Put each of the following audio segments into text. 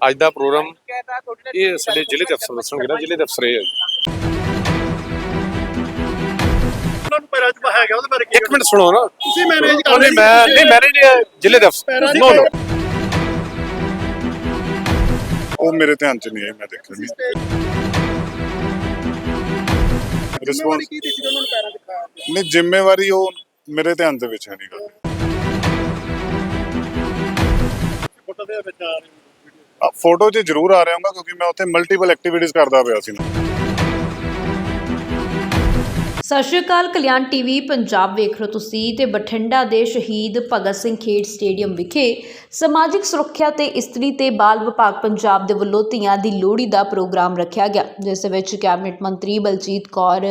ਅੱਜ ਦਾ ਪ੍ਰੋਗਰਾਮ ਇਹ ਸਾਡੇ ਜ਼ਿਲ੍ਹੇ ਦੇ ਅਫਸਰ ਦੱਸਣਗੇ ਨਾ ਜ਼ਿਲ੍ਹੇ ਦੇ ਅਫਸਰ ਇਹ ਹੈ ਜੀ। ਉਹਨਾਂ ਨੂੰ ਪੈਰਾਂ 'ਚ ਬਹਾਇਆ ਗਿਆ ਉਹਦੇ ਬਾਰੇ ਕੀ ਇੱਕ ਮਿੰਟ ਸੁਣੋ ਨਾ। ਤੁਸੀਂ ਮੈਨੇਜ ਕਰ ਉਹ ਨਹੀਂ ਮੈਂ ਨਹੀਂ ਮੈਂ ਨਹੀਂ ਜ਼ਿਲ੍ਹੇ ਦੇ ਅਫਸਰ। ਨੋ ਨੋ ਉਹ ਮੇਰੇ ਧਿਆਨ ਚ ਨਹੀਂ ਹੈ ਮੈਂ ਦੇਖਿਆ ਨਹੀਂ। ਰਿਸਪੌਂਸ ਨਹੀਂ ਜ਼ਿੰਮੇਵਾਰੀ ਉਹ ਮੇਰੇ ਧਿਆਨ ਦੇ ਵਿੱਚ ਹੈ ਨਹੀਂ ਗੱਲ। ਫੋਟੋ ਦੇ ਵਿੱਚ ਆ ਰਹੀ ਫੋਟੋ 'ਚ ਜ਼ਰੂਰ ਆ ਰਿਹਾ ਹਾਂ ਕਿਉਂਕਿ ਮੈਂ ਉੱਥੇ ਮਲਟੀਪਲ ਐਕਟੀਵਿਟੀਜ਼ ਕਰਦਾ ਪਿਆ ਸੀ। ਨਾ ਸਤਿ ਸ਼੍ਰੀ ਅਕਾਲ, ਕਲਿਆਣ ਟੀਵੀ, ਪੰਜਾਬ ਵੇਖ ਰਹੇ ਹੋ ਤੁਸੀਂ ਤੇ ਬਠਿੰਡਾ ਦੇ ਸ਼ਹੀਦ ਭਗਤ ਸਿੰਘ ਖੇਡ ਸਟੇਡੀਅਮ ਵਿਖੇ ਸਮਾਜਿਕ ਸੁਰੱਖਿਆ ਤੇ ਇਸਤਰੀ ਤੇ ਬਾਲ ਵਿਭਾਗ ਪੰਜਾਬ ਦੇ ਵੱਲੋਂ ਧੀਆਂ ਦੀ ਲੋਹੜੀ ਦਾ ਪ੍ਰੋਗਰਾਮ ਰੱਖਿਆ ਗਿਆ, ਜਿਸ ਵਿੱਚ ਕੈਬਨਿਟ ਮੰਤਰੀ ਬਲਜੀਤ ਕੌਰ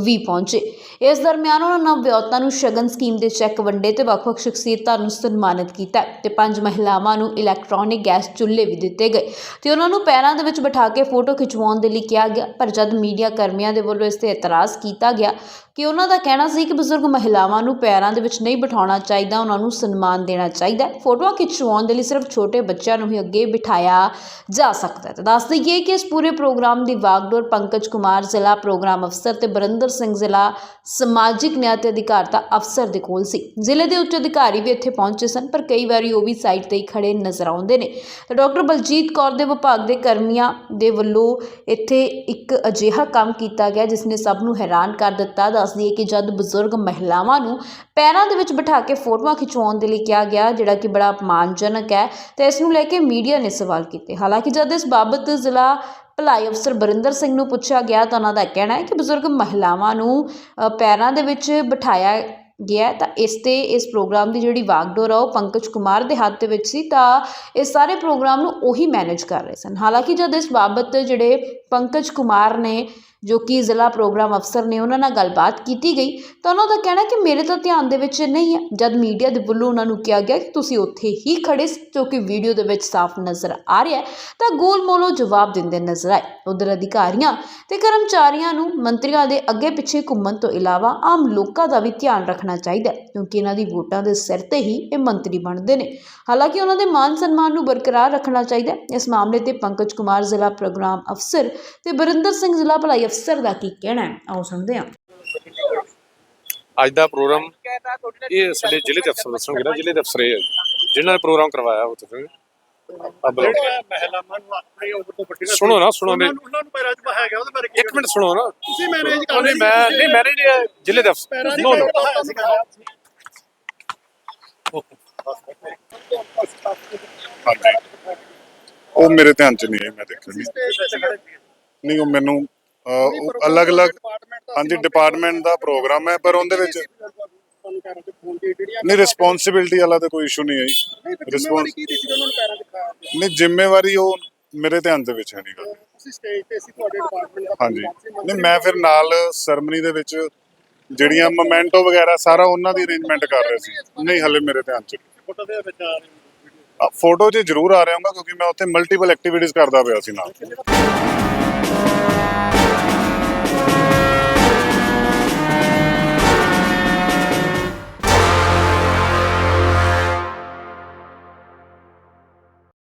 ਵੀ ਪਹੁੰਚੇ। ਇਸ ਦਰਮਿਆਨ ਉਹਨਾਂ ਨਵਵਿਆਹੁਤਾ ਨੂੰ ਸ਼ਗਨ ਸਕੀਮ ਦੇ ਚੈੱਕ ਵੰਡੇ ਤੇ ਵੱਖ-ਵੱਖ ਸ਼ਖਸੀਅਤਾਂ ਨੂੰ ਸਨਮਾਨਿਤ ਕੀਤਾ ਤੇ ਪੰਜ ਮਹਿਲਾਵਾਂ ਨੂੰ ਇਲੈਕਟ੍ਰੋਨਿਕ ਗੈਸ ਚੁੱਲ੍ਹੇ ਵੀ ਦਿੱਤੇ ਗਏ ਤੇ ਉਹਨਾਂ ਨੂੰ ਪੈਰਾਂ ਦੇ ਵਿੱਚ ਬਿਠਾ ਕੇ ਫੋਟੋ ਖਿਚਵਾਉਣ ਦੇ ਲਈ ਕਿਹਾ ਗਿਆ, ਪਰ ਜਦ ਮੀਡੀਆ ਕਰਮੀਆਂ ਦੇ ਵੱਲੋਂ ਇਸ ਤੇ ਇਤਰਾਜ਼ ਕੀਤਾ ਗਿਆ día ਕਿ ਉਹਨਾਂ ਦਾ ਕਹਿਣਾ ਸੀ ਕਿ ਬਜ਼ੁਰਗ ਮਹਿਲਾਵਾਂ ਨੂੰ ਪੈਰਾਂ ਦੇ ਵਿੱਚ ਨਹੀਂ ਬਿਠਾਉਣਾ ਚਾਹੀਦਾ, ਉਹਨਾਂ ਨੂੰ ਸਨਮਾਨ ਦੇਣਾ ਚਾਹੀਦਾ ਫੋਟੋਆਂ ਖਿਚਵਾਉਣ ਦੇ ਲਈ ਸਿਰਫ ਛੋਟੇ ਬੱਚਿਆਂ ਨੂੰ ਹੀ ਅੱਗੇ ਬਿਠਾਇਆ ਜਾ ਸਕਦਾ ਹੈ। ਤਾਂ ਦੱਸ ਦਈਏ ਕਿ ਇਸ ਪੂਰੇ ਪ੍ਰੋਗਰਾਮ ਦੀ ਵਾਗਡੋਰ ਪੰਕਜ ਕੁਮਾਰ ਜ਼ਿਲ੍ਹਾ ਪ੍ਰੋਗਰਾਮ ਅਫਸਰ ਤੇ ਬਰਿੰਦਰ ਸਿੰਘ ਜ਼ਿਲ੍ਹਾ ਸਮਾਜਿਕ ਨਿਆਂ ਤੇ ਅਧਿਕਾਰਤਾ ਅਫਸਰ ਦੇ ਕੋਲ ਸੀ। ਜ਼ਿਲ੍ਹੇ ਦੇ ਉੱਚ ਅਧਿਕਾਰੀ ਵੀ ਇੱਥੇ ਪਹੁੰਚੇ ਸਨ, ਪਰ ਕਈ ਵਾਰੀ ਉਹ ਵੀ ਸਾਈਟ ਤੇ ਹੀ ਖੜੇ ਨਜ਼ਰ ਆਉਂਦੇ ਨੇ। ਤਾਂ ਡਾਕਟਰ ਬਲਜੀਤ ਕੌਰ ਦੇ ਵਿਭਾਗ ਦੇ ਕਰਮੀਆਂ ਦੇ ਵੱਲੋਂ ਇੱਥੇ ਇੱਕ ਅਜਿਹਾ ਕੰਮ ਕੀਤਾ ਗਿਆ, ਜਿਸ ਨੇ ਸਭ ਨੂੰ ਹੈਰਾਨ ਕਰ ਦਿੱਤਾ। ਦੱਸ ਦਈਏ ਕਿ ਜਦ ਬਜ਼ੁਰਗ ਮਹਿਲਾਵਾਂ ਨੂੰ ਪੈਰਾਂ ਦੇ ਵਿੱਚ ਬਿਠਾ ਕੇ ਫੋਟੋਆਂ ਖਿਚਵਾਉਣ ਦੇ ਲਈ ਕਿਹਾ ਗਿਆ, ਜਿਹੜਾ ਕਿ ਬੜਾ ਅਪਮਾਨਜਨਕ ਹੈ, ਤੇ ਇਸ ਨੂੰ ਲੈ ਕੇ ਮੀਡੀਆ ਨੇ ਸਵਾਲ ਕੀਤੇ। ਹਾਲਾਂਕਿ ਜਦ ਇਸ ਬਾਬਤ ਜ਼ਿਲ੍ਹਾ ਭਲਾਈ ਅਫਸਰ ਬਰਿੰਦਰ ਸਿੰਘ ਨੂੰ ਪੁੱਛਿਆ ਗਿਆ ਤਾਂ ਉਹਨਾਂ ਦਾ ਕਹਿਣਾ ਹੈ ਕਿ ਬਜ਼ੁਰਗ ਮਹਿਲਾਵਾਂ ਨੂੰ ਪੈਰਾਂ ਦੇ ਵਿੱਚ ਬਿਠਾਇਆ ਗਿਆ ਤਾਂ ਇਸ ਤੇ ਇਸ ਪ੍ਰੋਗਰਾਮ ਦੀ ਜਿਹੜੀ ਵਾਗਡੋਰ ਆ, ਉਹ ਪੰਕਜ ਕੁਮਾਰ ਦੇ ਹੱਥ ਦੇ ਵਿੱਚ ਸੀ, ਤਾਂ ਇਸ ਸਾਰੇ ਪ੍ਰੋਗਰਾਮ ਨੂੰ ਉਹੀ ਮੈਨੇਜ ਕਰ ਰਹੇ ਸਨ। ਹਾਲਾਂਕਿ ਜਦ ਇਸ ਬਾਬਤ ਜਿਹੜੇ ਪੰਕਜ ਕੁਮਾਰ ਨੇ, ਜੋ ਕਿ ਜ਼ਿਲ੍ਹਾ ਪ੍ਰੋਗਰਾਮ ਅਫਸਰ ਨੇ, ਉਹਨਾਂ ਨਾਲ ਗੱਲਬਾਤ ਕੀਤੀ ਗਈ, ਤਾਂ ਉਹਨਾਂ ਦਾ ਕਹਿਣਾ ਕਿ ਮੇਰੇ ਤਾਂ ਧਿਆਨ ਦੇ ਵਿੱਚ ਨਹੀਂ ਹੈ। ਜਦ ਮੀਡੀਆ ਦੇ ਵੱਲੋਂ ਉਹਨਾਂ ਨੂੰ ਕਿਹਾ ਗਿਆ ਕਿ ਤੁਸੀਂ ਉੱਥੇ ਹੀ ਖੜੇ ਜੋ ਕਿ ਵੀਡੀਓ ਦੇ ਵਿੱਚ ਸਾਫ਼ ਨਜ਼ਰ ਆ ਰਿਹਾ ਤਾਂ ਗੋਲ ਮੋਲੋ ਜਵਾਬ ਦਿੰਦੇ ਨਜ਼ਰ ਆਏ। ਉਧਰ ਅਧਿਕਾਰੀਆਂ ਤੇ ਕਰਮਚਾਰੀਆਂ ਨੂੰ ਮੰਤਰੀਆਂ ਦੇ ਅੱਗੇ ਪਿੱਛੇ ਘੁੰਮਣ ਤੋਂ ਇਲਾਵਾ ਆਮ ਲੋਕਾਂ ਦਾ ਵੀ ਧਿਆਨ ਰੱਖਣਾ ਚਾਹੀਦਾ ਹੈ ਕਿਉਂਕਿ ਇਹਨਾਂ ਦੀ ਵੋਟਾਂ ਦੇ ਸਿਰ ਤੇ ਹੀ ਇਹ ਮੰਤਰੀ ਬਣਦੇ ਨੇ। ਹਾਲਾਂਕਿ ਉਹਨਾਂ ਦੇ ਮਾਨ ਸਨਮਾਨ ਨੂੰ ਬਰਕਰਾਰ ਰੱਖਣਾ ਚਾਹੀਦਾ ਇਸ ਮਾਮਲੇ ਤੇ ਪੰਕਜ ਕੁਮਾਰ ਜ਼ਿਲ੍ਹਾ ਪ੍ਰੋਗਰਾਮ ਅਫਸਰ ਤੇ ਬਰਿੰਦਰ ਸਿੰਘ ਜ਼ਿਲ੍ਹਾ ਭਲਾਈ ਅਫਸਰ ਦਾ ਕੀ ਕਹਿਣਾ ਹੈ ਆਓ ਸੁਣਦੇ ਹਾਂ। ਅੱਜ ਦਾ ਪ੍ਰੋਗਰਾਮ ਇਹ ਸਾਡੇ ਜ਼ਿਲ੍ਹੇ ਦੇ ਅਫਸਰ ਦੱਸਣਗੇ ਨਾ ਜ਼ਿਲ੍ਹੇ ਦੇ ਅਫਸਰ ਇਹ। ਜਿਨ੍ਹਾਂ ਨੇ ਪ੍ਰੋਗਰਾਮ ਕਰਵਾਇਆ ਉਹ ਤੁਸੀਂ ਸੁਣੋ ਨਾ, ਸੁਣੋ ਉਹਨਾਂ ਸੁਣੋ ਨਾ। ਤੁਸੀਂ ਮੈਨੇਜ ਕਰ ਨਹੀਂ ਮੈਂ ਨਹੀਂ ਮੈਂ ਨਹੀਂ ਜ਼ਿਲ੍ਹੇ ਦੇ ਨੋ ਨੋ। ਉਹ ਮੇਰੇ ਧਿਆਨ ਚ ਨਹੀਂ ਹੈ ਮੈਂ ਦੇਖਿਆ ਨਹੀਂ। ਨਹੀਂ ਉਹ ਮੈਨੂੰ ਉਹ ਅਲੱਗ-ਅਲੱਗ ਹਾਂਜੀ ਡਿਪਾਰਟਮੈਂਟ ਦਾ ਪ੍ਰੋਗਰਾਮ ਹੈ ਪਰ ਉਹਦੇ ਵਿੱਚ ਨਹੀਂ ਰਿਸਪੌਂਸਿਬਿਲਟੀ ਵਾਲਾ ਤਾਂ ਕੋਈ ਇਸ਼ੂ ਨਹੀਂ ਹੈ ਰਿਸਪੌਂਸ ਰਿਸਪੌਂਸ ਕੀ ਦਿੱਤੀ ਉਹਨਾਂ ਨੂੰ ਪੈਰਾਂ 'ਚ ਖਾਇਆ ਨਹੀਂ ਜ਼ਿੰਮੇਵਾਰੀ ਉਹ ਮੇਰੇ ਧਿਆਨ ਦੇ ਵਿੱਚ ਹੈ ਨਹੀਂ ਗੱਲ ਤੁਸੀਂ ਸਟੇਜ ਤੇ ਸੀ ਤੁਹਾਡੇ ਡਿਪਾਰਟਮੈਂਟ ਦਾ ਹਾਂਜੀ। ਨਹੀਂ ਮੈਂ ਫਿਰ ਨਾਲ ਸਰਮਨੀ ਦੇ ਵਿੱਚ ਜਿਹੜੀਆਂ ਮੋਮੈਂਟੋ ਵਗੈਰਾ ਸਾਰਾ ਉਹਨਾਂ ਦੀ ਅਰੇਂਜਮੈਂਟ ਕਰ ਰਿਹਾ ਸੀ। ਨਹੀਂ ਹਲੇ ਮੇਰੇ ਧਿਆਨ ਚ ਫੋਟੋ ਦੇ ਵਿੱਚ ਆ ਰਹੀ ਫੋਟੋ 'ਚ ਜ਼ਰੂਰ ਆ ਰਿਹਾ ਹਾਂ ਕਿਉਂਕਿ ਮੈਂ ਉੱਥੇ ਮਲਟੀਪਲ ਐਕਟੀਵਿਟੀਜ਼ ਕਰਦਾ ਪਿਆ ਸੀ ਨਾਲ।